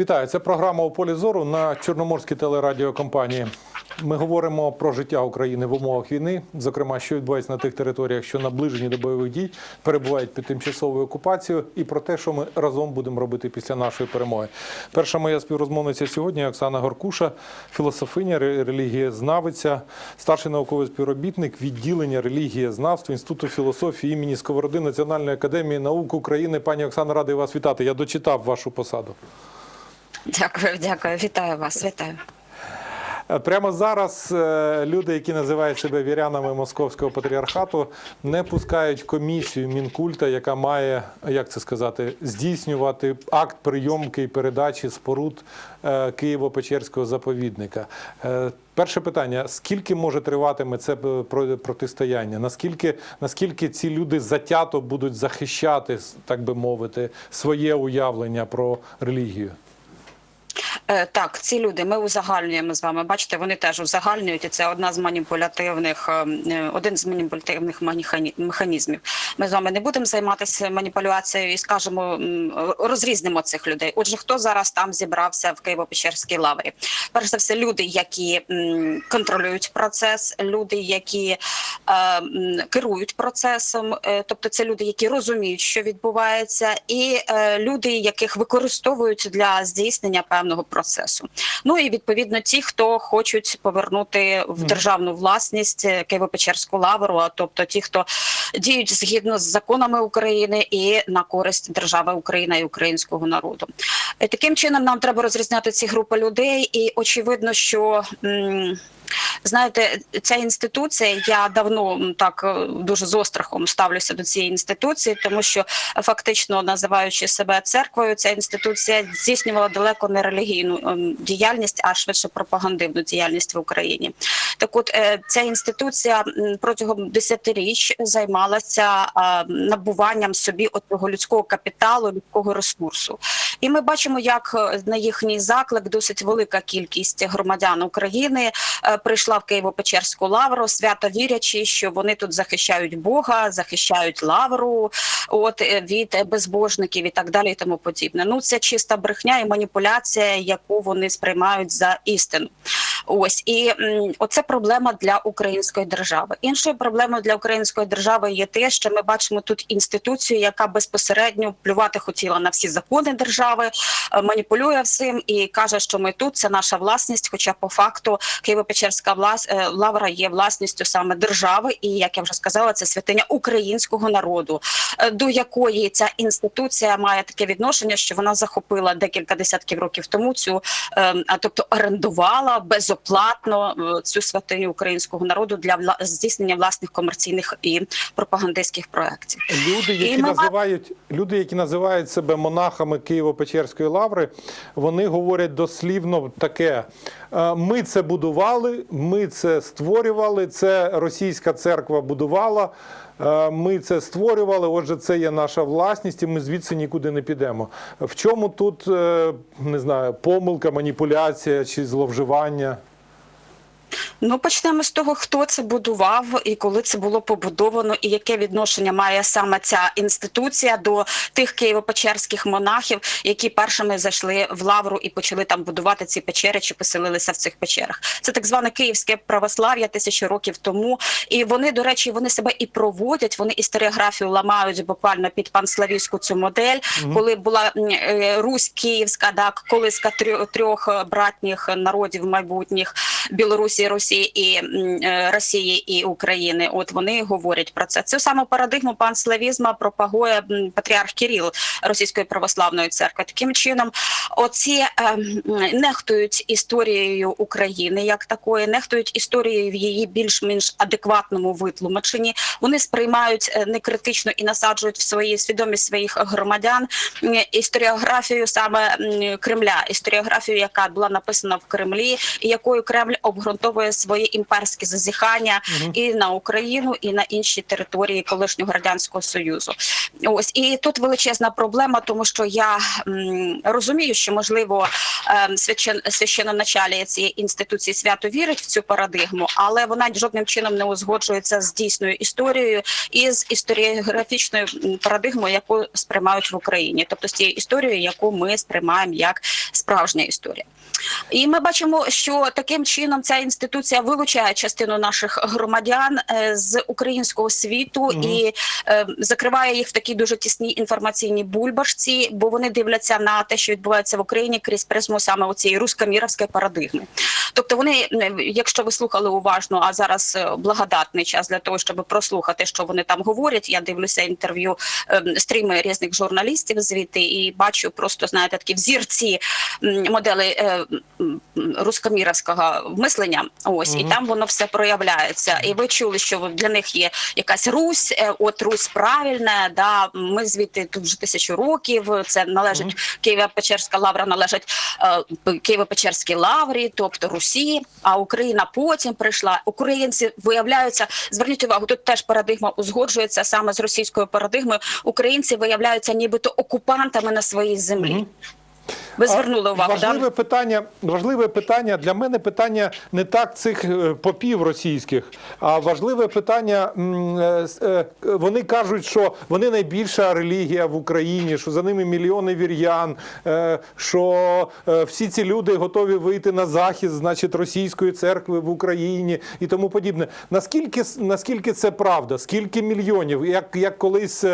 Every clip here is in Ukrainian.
Вітаю, це програма у полі зору на Чорноморській телерадіокомпанії. Ми говоримо про життя України в умовах війни, зокрема, що відбувається на тих територіях, що наближені до бойових дій, перебувають під тимчасовою окупацією, і про те, що ми разом будемо робити після нашої перемоги. Перша моя співрозмовниця сьогодні Оксана Горкуша, філософиня, релігієзнавиця, старший науковий співробітник відділення релігієзнавства Інституту філософії імені Сковороди Національної академії наук України. Пані Оксана, радий вас вітати. Я дочитав вашу посаду. Дякую, дякую. Вітаю вас. Вітаю. Е, Прямо зараз е, люди, які називають себе вірянами московського патріархату, не пускають комісію мінкульта, яка має, як це сказати, здійснювати акт прийомки і передачі споруд е, Києво-Печерського заповідника. Перше питання: скільки може триватиме це про- протистояння? Наскільки, наскільки ці люди затято будуть захищати, так би мовити, своє уявлення про релігію? Е, Так, ці люди ми узагальнюємо з вами. Бачите, вони теж узагальнюють, і це одна з маніпулятивних, е, е, один з маніпулятивних механізмів. Ми з вами не будемо займатися маніпуляцією і скажемо, розрізнимо цих людей. Отже, хто зараз там зібрався в Києво-Печерській лаврі? Перш за все, люди, які контролюють процес, люди, які керують процесом, тобто це люди, які розуміють, що відбувається, і люди, яких використовують для здійснення певного процесу. Ну і відповідно ті, хто хочуть повернути в державну власність е, Києво-Печерську лавру, а тобто ті, хто діють згідно з законами України і на користь держави Україна і українського народу. Е, Таким чином нам треба розрізняти ці групи людей, і очевидно, що. Знаєте, ця інституція, я давно так е, дуже з острахом ставлюся до цієї інституції, тому що фактично називаючи себе церквою, ця інституція здійснювала далеко не релігійну ем, діяльність, а швидше пропагандивну діяльність в Україні. Так, от е, ця інституція протягом десятиріч займалася набуванням собі отого людського капіталу, людського ресурсу. І ми бачимо, як е, на їхній заклик досить велика кількість громадян України е, прийшла в Києво-Печерську лавру, свято вірячи, що вони тут захищають Бога, захищають лавру, от від безбожників і так далі, і тому подібне. Ну це чиста брехня і маніпуляція, яку вони сприймають за істину. Ось і оце проблема для української держави. Іншою проблемою для української держави є те, що ми бачимо тут інституцію, яка безпосередньо плювати хотіла на всі закони держави, е, маніпулює всім і каже, що ми тут це наша власність. Хоча по факту Києво-Печерська влас... е, лавра є власністю саме держави, і як я вже сказала, це святиня українського народу, е, до якої ця інституція має таке відношення, що вона захопила декілька десятків років тому цю, е, а тобто орендувала безоплатно е, цю святиню українського народу для здійснення власних комерційних і пропагандистських проєктів. Люди, І які ми називають люди, які називають себе монахами Києво-Печерської лаври, вони говорять дослівно таке: е, ми це будували, ми це створювали. Це російська церква будувала. Е, Ми це створювали. Отже, це є наша власність, і ми звідси нікуди не підемо. В чому тут е, не знаю, помилка, маніпуляція чи зловживання? Ну, почнемо з того, хто це будував і коли це було побудовано, і яке відношення має саме ця інституція до тих києво-печерських монахів, які першими зайшли в лавру і почали там будувати ці печери чи поселилися в цих печерах. Це так зване київське православ'я тисячі років тому. І вони, до речі, вони себе і проводять. Вони історіографію ламають буквально під панславівську цю модель, коли була е, Русь Київська, так, колиска трьох, братніх народів майбутніх Білорусі, Росії і е, Росії і України. От вони говорять про це. Цю саму парадигму панславізму пропагує патріарх Кіріл Російської православної церкви. Таким чином, оці е, нехтують історією України як такої, нехтують історією в її більш-менш адекватному витлумаченні. Вони сприймають е, некритично і насаджують в свої свідомість своїх громадян історіографію саме Кремля, історіографію, яка була написана в Кремлі, і якою Кремль Кремль обґрунтовує свої імперські зазіхання і на Україну, і на інші території колишнього радянського союзу. Ось і тут величезна проблема, тому що я м, розумію, що можливо ем, священ, священноначалія цієї інституції свято вірить в цю парадигму, але вона жодним чином не узгоджується з дійсною історією і з історіографічною парадигмою, яку сприймають в Україні, тобто з тією історією, яку ми сприймаємо як справжня історія. І ми бачимо, що таким чином ця інституція вилучає частину наших громадян е, з українського світу і е, закриває їх в такій дуже тісній інформаційній бульбашці, бо вони дивляться на те, що відбувається в Україні крізь призму саме оцієї рускоміровської парадигми. Тобто, вони, е, якщо ви слухали уважно, а зараз е, благодатний час для того, щоб прослухати, що вони там говорять. Я дивлюся інтерв'ю е, стріми різних журналістів звідти і бачу просто знаєте такі взірці модели е, рускоміровського мислення. Ось і там воно все проявляється. І ви чули, що для них є якась Русь, е, от Русь правильна. Да, ми звідти тут вже тисячу років. Це належить Києво-Печерська лавра, належить е, Києво-Печерській лаврі, тобто Русі. А Україна потім прийшла. Українці виявляються. Зверніть увагу, тут теж парадигма узгоджується саме з російською парадигмою. Українці виявляються нібито окупантами на своїй землі. Ви звернули увагу, да? важливе питання. Важливе питання для мене питання не так цих е, попів російських, а важливе питання. е, е, Вони кажуть, що вони найбільша релігія в Україні, що за ними мільйони вір'ян, що всі ці люди готові вийти на захист, значить, російської церкви в Україні і тому подібне. Наскільки наскільки це правда? Скільки мільйонів? Як, як колись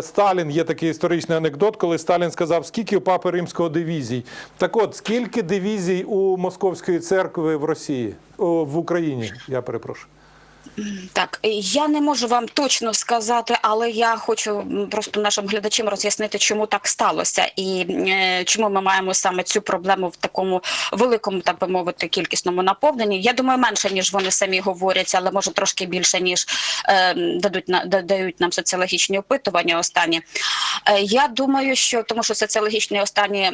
Сталін є такий історичний анекдот, коли Сталін сказав, скільки у папи римського дивізій. Так от, скільки дивізій у Московської церкви в Росії, в Україні, я перепрошую. Так, я не можу вам точно сказати, але я хочу просто нашим глядачам роз'яснити, чому так сталося, і е, чому ми маємо саме цю проблему в такому великому, так би мовити, кількісному наповненні. Я думаю, менше ніж вони самі говорять, але може трошки більше ніж е, дадуть на дають нам соціологічні опитування. Останні я думаю, що тому, що соціологічні останні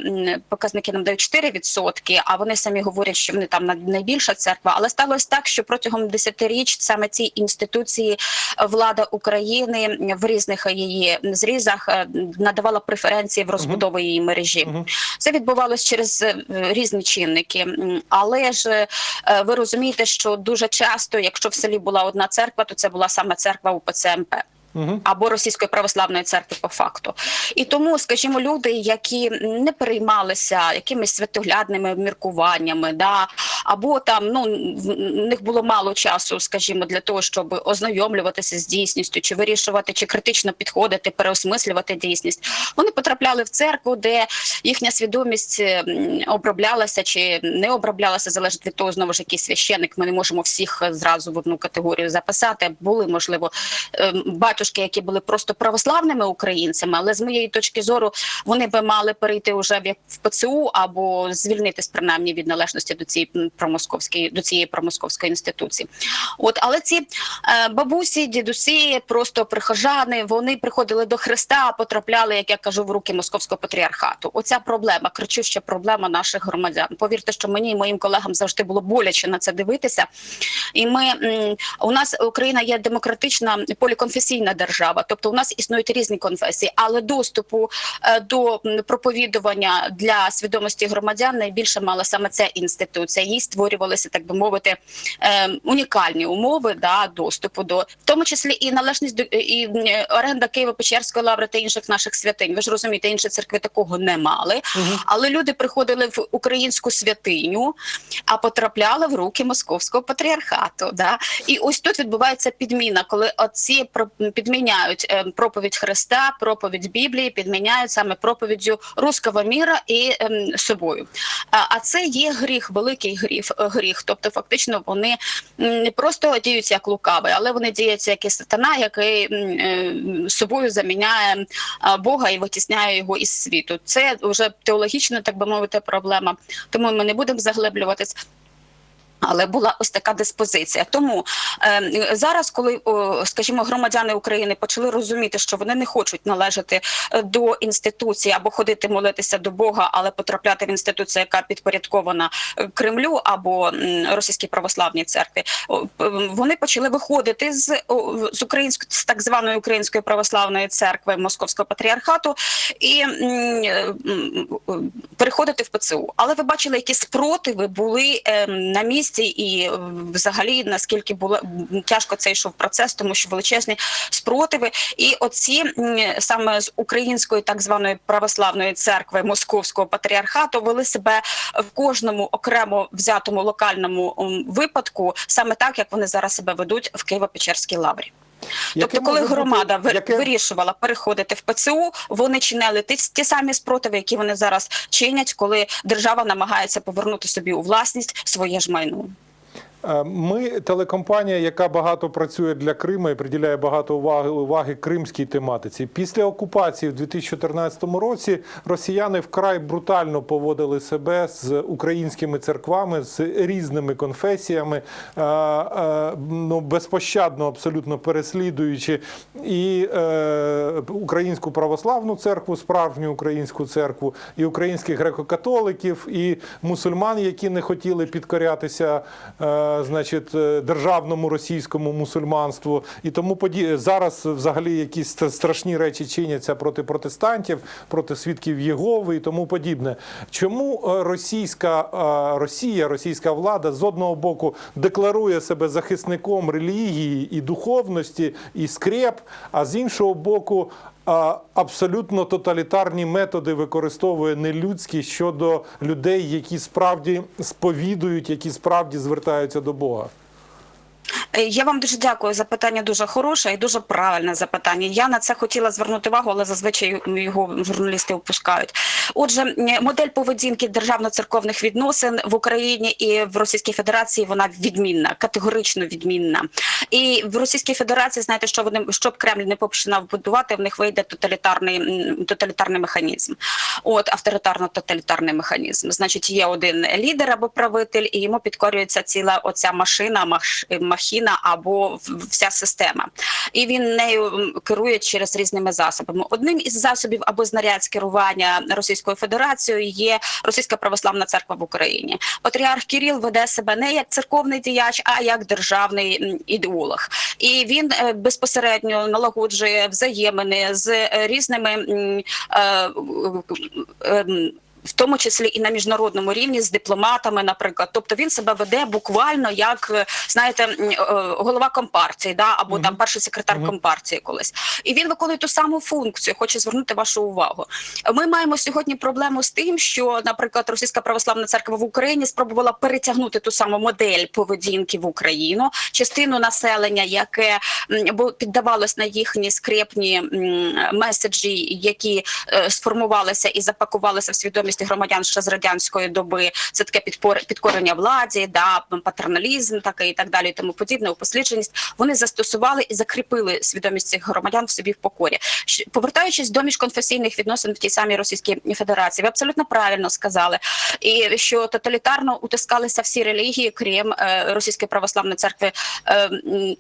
показники нам дають 4%, а вони самі говорять, що вони там на- найбільша церква. Але сталося так, що протягом десятиріч саме цій інституції е, влада України в різних її зрізах е, надавала преференції в розбудову її мережі. Це відбувалось через е, різні чинники. Але ж е, ви розумієте, що дуже часто, якщо в селі була одна церква, то це була саме церква УПЦ МП або російської православної церкви по факту. І тому, скажімо, люди, які не переймалися якимись святоглядними міркуваннями, да або там ну в них було мало часу, скажімо, для того, щоб ознайомлюватися з дійсністю, чи вирішувати, чи критично підходити, переосмислювати дійсність. Вони потрапляли в церкву, де їхня свідомість оброблялася чи не оброблялася, залежить від того, знову ж який священник. Ми не можемо всіх зразу в одну категорію записати. Були можливо ем, батюшки, які були просто православними українцями, але з моєї точки зору вони би мали перейти як в ПЦУ або звільнитись принаймні від належності до цієї м, промосковської до цієї промосковської інституції. От але ці е, бабусі, дідусі, просто прихожани, вони приходили до Христа, потрапляли, як я кажу, в руки московського патріархату. Оця проблема, кричуща проблема наших громадян. Повірте, що мені і моїм колегам завжди було боляче на це дивитися. І ми у нас Україна є демократична поліконфесійна держава, тобто у нас існують різні конфесії, але доступу е, до проповідування для свідомості громадян найбільше мала саме ця інституція. Їй створювалися, так би мовити, е, унікальні умови да доступу до в тому числі і належність до і оренда Києво-Печерської лаври та інших наших святинь. Ви ж розумієте, інші церкви такого не мали, але люди приходили в українську святиню, а потрапляли в руки московського патріархату. Да? І ось тут відбувається підміна, коли оці про- підміняють е, проповідь Христа, проповідь Біблії, підміняють саме проповіддю руського міра і ем, собою. А, а це є гріх, великий гріх, гріх. Тобто, фактично, вони не просто діють як лукаві, але вони діють як і сатана, який е, собою заміняє Бога і витісняє його із світу. Це вже теологічна, так би мовити, проблема. Тому ми не будемо заглиблюватись. Але була ось така диспозиція. Тому е, зараз, коли, о, скажімо, громадяни України почали розуміти, що вони не хочуть належати е, до інституції або ходити молитися до Бога, але потрапляти в інституцію, яка підпорядкована е, Кремлю або російській православній церкві, вони почали виходити з, з української з так званої української православної церкви Московського патріархату і е, переходити в ПЦУ. Але ви бачили, які спротиви були е, на місці, і е, взагалі наскільки було тяжко це йшов процес, тому що величезні спротиви. І оці саме з української так званої православної церкви Московського патріархату вели себе в кожному окремо взятому локальному випадку, саме так як вони зараз себе ведуть в Києво-Печерській лаврі. Тобто, коли бути- громада яке- вирішувала переходити в ПЦУ, вони чинили ті, ті самі спротиви, які вони зараз чинять, коли держава намагається повернути собі у власність своє ж майно. Е, Ми телекомпанія, яка багато працює для Криму і приділяє багато уваги уваги кримській тематиці. Після окупації в 2014 році росіяни вкрай брутально поводили себе з українськими церквами, з різними конфесіями, е, е, ну безпощадно абсолютно переслідуючи і українську православну церкву, справжню українську церкву, і українських греко-католиків, і мусульман, які не хотіли підкорятися. Значить, е, державному російському мусульманству і тому поді... зараз взагалі якісь страшні речі чиняться проти протестантів, проти свідків Єгови і тому подібне. Чому е, російська е, Росія, російська влада з одного боку декларує себе захисником релігії і духовності і скреп, а з іншого боку. Абсолютно тоталітарні методи використовує нелюдські щодо людей, які справді сповідують, які справді звертаються до Бога. Е, Я вам дуже дякую. Запитання дуже хороше і дуже правильне запитання. Я на це хотіла звернути увагу, але зазвичай його журналісти опускають. Отже, модель поведінки державно-церковних відносин в Україні і в Російській Федерації вона відмінна, категорично відмінна. І в Російській Федерації, знаєте, що вони щоб Кремль не починав будувати, в них вийде тоталітарний тоталітарний механізм. От авторитарно-тоталітарний механізм. Значить, є один лідер або правитель, і йому підкорюється ціла оця машина, маш, махіна або вся система. І він нею керує через різними засобами. Одним із засобів або знарядь керування Російською Федерацією є Російська православна церква в Україні. Патріарх Кіріл веде себе не як церковний діяч, а як державний ідеолог. І він е, безпосередньо налагоджує взаємини з е, різними. е, ем, в тому числі і на міжнародному рівні з дипломатами, наприклад, тобто він себе веде буквально як е, знаєте, е, голова компартії, да або там перший секретар Мгм. компартії колись, і він виконує ту саму функцію. Хочу звернути вашу увагу. Ми маємо сьогодні проблему з тим, що, наприклад, Російська православна церква в Україні спробувала перетягнути ту саму модель поведінки в Україну, частину населення, яке бо піддавалось на їхні скрепні меседжі, які е, сформувалися і запакувалися в свідомість громадян ще з радянської доби. Це таке підкорення владі, да патерналізм, такий і так далі, і тому подібне, упослідженість. Вони застосували і закріпили свідомість цих громадян в собі в покорі. Повертаючись до міжконфесійних відносин в тій самій Російській Федерації, ви абсолютно правильно сказали, і що тоталітарно утискалися всі релігії, крім е, Російської православної церкви, е,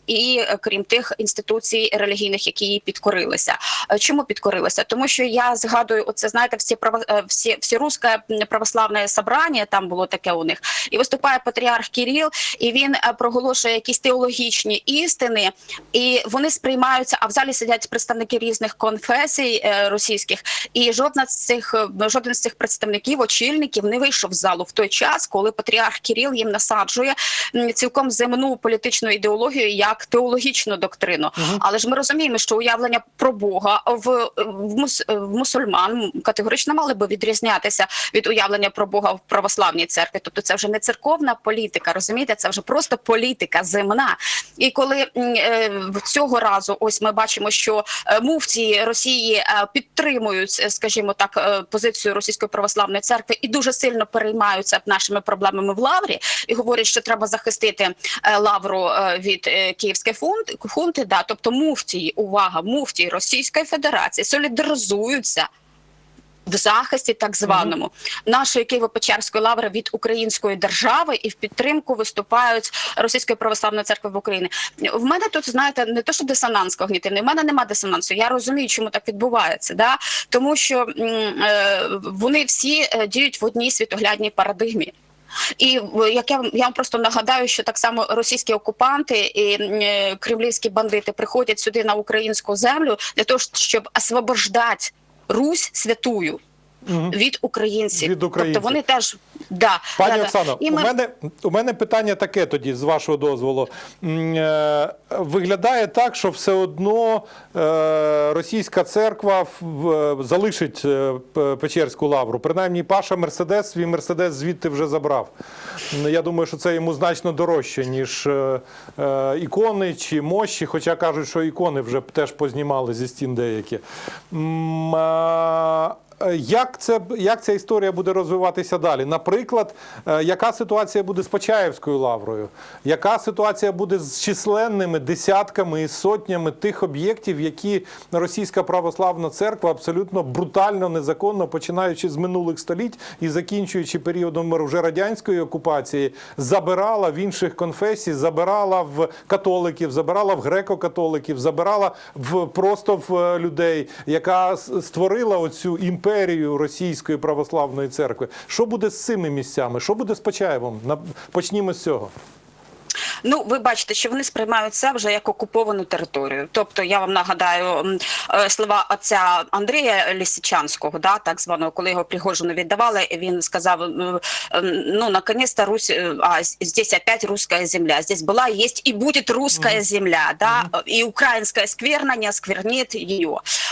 і е, крім тих інституцій релігійних, які їй підкорилися. Чому підкорилися? Тому що я згадую, оце знаєте, всі право е, всі всі руське православне собрання, там було таке у них, і виступає патріарх Кіріл, і він е, проголошує якісь теологічні істини, і вони сприймаються. А в залі сидять представники різних конфесій е, російських, і жодна з цих е, жоден з цих представників, очільників, не вийшов з залу в той час, коли патріарх Кіріл їм насаджує цілком земну політичну ідеологію як теологічну доктрину. Але ж ми розуміємо, що уявлення про Бога в, в, мус, в мусульман категорично мали би відрізнятися від уявлення про Бога в православній церкві. Тобто це вже не церковна політика, розумієте, це вже просто політика земна. І коли е, цього разу ось ми бачимо, що е, муфті Росії е, підтримують, е, скажімо так, позицію російської православної церкви і дуже сильно переймаються нашими проблемами в лаврі, і говорять, що треба захистити лавру від київської хунти. Да, тобто муфтії, увага, муфтії Російської Федерації солідаризуються в захисті, так званому нашої Києво-Печерської лаври від української держави і в підтримку виступають Російської православної церкви в Україні. В мене тут знаєте не то, що дисонанс когнітивний. В мене нема дисонансу. Я розумію, чому так відбувається. Да? Тому що е, вони всі е, діють в одній світоглядній парадигмі. І як я, я вам просто нагадаю, що так само російські окупанти і е, кремлівські бандити приходять сюди на українську землю для того, щоб освобождати Русь святую Мгм. від українців. Від українців. Тобто вони теж да, Пані да. Оксано, І у ми- мене у мене питання таке тоді, з вашого дозволу. Е, Виглядає так, що все одно е, російська церква залишить е, Печерську лавру. Принаймні, Паша Мерседес свій Мерседес звідти вже забрав. Ну, Я думаю, що це йому значно дорожче, ніж ікони чи мощі, хоча кажуть, що ікони вже теж познімали зі стін деякі. А, як, це, як ця історія буде розвиватися далі? Наприклад, е, яка ситуація буде з Почаївською лаврою? Яка ситуація буде з численними десятками і сотнями тих об'єктів, які Російська православна церква абсолютно брутально, незаконно, починаючи з минулих століть і закінчуючи періодом вже радянської окупації, забирала в інших конфесій, забирала в католиків, забирала в греко-католиків, забирала в просто в е, людей, яка створила оцю імперію російської православної церкви. Що буде з цими місцями? Що буде з Почаєвом? Почнімо з цього. Ну, ви бачите, що вони сприймають це вже як окуповану територію. Тобто, я вам нагадаю е, слова отця Андрія Лісичанського, да, так званого, коли його Пригожину віддавали, він сказав: ну, наконец-то Русь, е, а здесь опять русская земля. Здесь была, есть и будет русская земля, да, і українська скверна не осквернить її.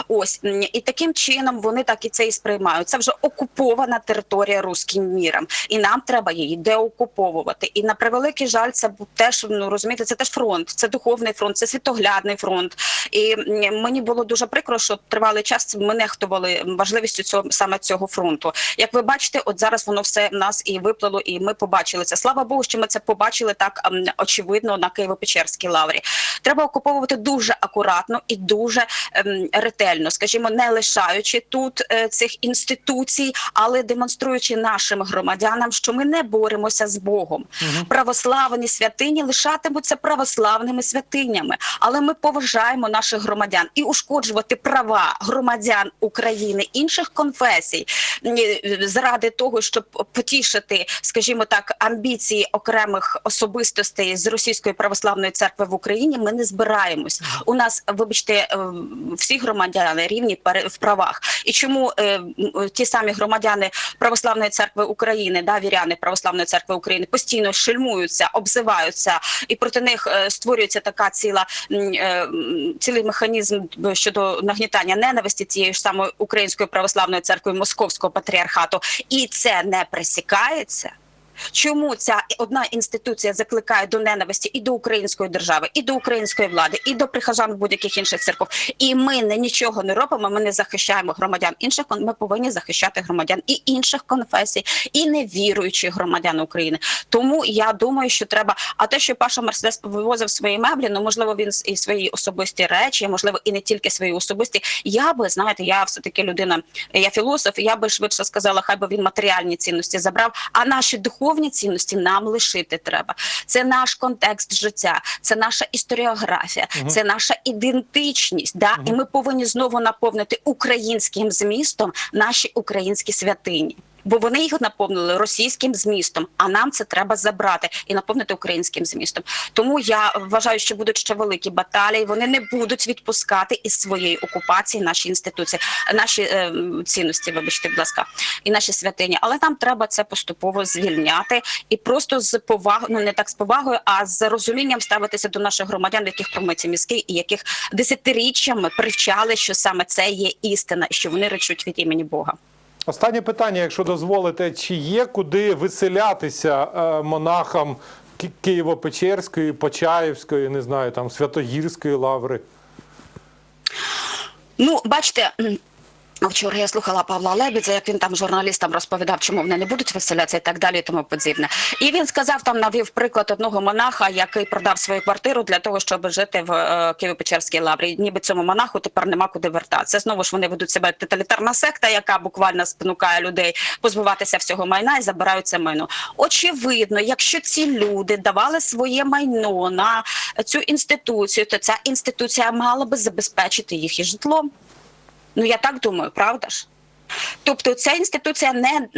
Ось і таким чином вони так і це і сприймають. Це вже окупована територія руським міром, і нам треба її деокуповувати. І на превеликий жаль, це бу- теж ну розумієте, це теж фронт, це духовний фронт, це світоглядний фронт. І мені було дуже прикро, що тривалий час ми нехтували важливістю цього саме цього фронту. Як ви бачите, от зараз воно все в нас і виплило, і ми побачили це. Слава Богу, що ми це побачили так очевидно на Києво-Печерській лаврі. Треба окуповувати дуже акуратно і дуже ем, ретельно, скажімо, не лишаючи тут е, цих інституцій, але демонструючи нашим громадянам, що ми не боремося з Богом. Православні святині лишатимуться православними святинями, але ми поважаємо наших громадян і ушкоджувати права громадян України інших конфесій заради того, щоб потішити, скажімо так, амбіції окремих особистостей з Російської православної церкви в Україні. Ми не збираємось. У нас, вибачте, е, всі громадяни рівні в правах. І чому е, ті самі громадяни православної церкви України, да, віряни православної церкви України постійно шельмуються, обзиваються, і проти них е, створюється така ціла е, цілий механізм щодо нагнітання ненависті цієї ж самої української православної церкви Московського патріархату, і це не пресікається. Чому ця одна інституція закликає до ненависті і до української держави, і до української влади, і до прихожан будь-яких інших церков? І ми не нічого не робимо. Ми не захищаємо громадян інших. Ми повинні захищати громадян і інших конфесій, і невіруючих громадян України. Тому я думаю, що треба. А те, що Паша Мерседес вивозив свої меблі, ну можливо, він і свої особисті речі, можливо, і не тільки свої особисті. Я би знаєте, я все таки людина, я філософ. Я би швидше сказала, хай би він матеріальні цінності забрав, а наші духовні цінності нам лишити треба. Це наш контекст життя, це наша історіографія, це наша ідентичність. Да? І ми повинні знову наповнити українським змістом наші українські святині. Бо вони їх наповнили російським змістом, а нам це треба забрати і наповнити українським змістом. Тому я вважаю, що будуть ще великі баталії. Вони не будуть відпускати із своєї окупації наші інституції, наші е, цінності, вибачте, будь ласка, і наші святині. Але нам треба це поступово звільняти і просто з повагою, ну не так з повагою, а з розумінням ставитися до наших громадян, яких промиті мізки, і яких десятиріччями привчали, що саме це є істина, що вони речуть від імені Бога. Останнє питання, якщо дозволите, чи є куди виселятися е, монахам Києво-Печерської, Почаївської, не знаю, там Святогірської лаври? Ну, бачите. Вчора я слухала Павла Лебідза, як він там журналістам розповідав, чому вони не будуть виселятися і так далі, і тому подібне. І він сказав, там навів приклад одного монаха, який продав свою квартиру для того, щоб жити в е, Києво-Печерській лаврі. Ніби цьому монаху тепер нема куди вертатися. Знову ж вони ведуть себе тоталітарна секта, яка буквально спонукає людей позбуватися всього майна і забирають це майно. Очевидно, якщо ці люди давали своє майно на цю інституцію, то ця інституція мала би забезпечити їх і житлом. Ну я так думаю, правда ж? Тобто ця інституція не,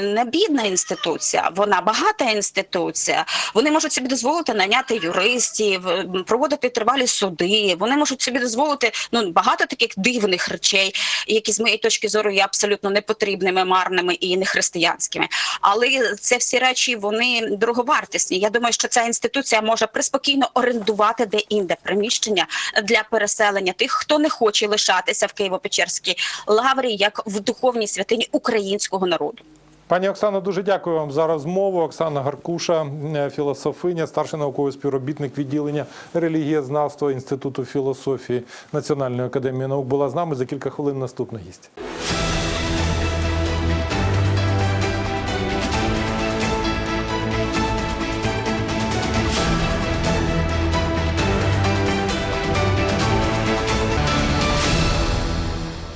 не бідна інституція, вона багата інституція. Вони можуть собі дозволити наняти юристів, проводити тривалі суди. Вони можуть собі дозволити ну багато таких дивних речей, які з моєї точки зору є абсолютно непотрібними, марними і нехристиянськими. Але це всі речі вони дороговартісні. Я думаю, що ця інституція може приспокійно орендувати де-інде приміщення для переселення тих, хто не хоче лишатися в Києво-Печерській лаврі, як в духовній святині українського народу. Пані Оксано, дуже дякую вам за розмову. Оксана Гаркуша, е, філософиня, старший науковий співробітник відділення релігієзнавства Інституту філософії Національної академії наук, була з нами за кілька хвилин. Наступна гість.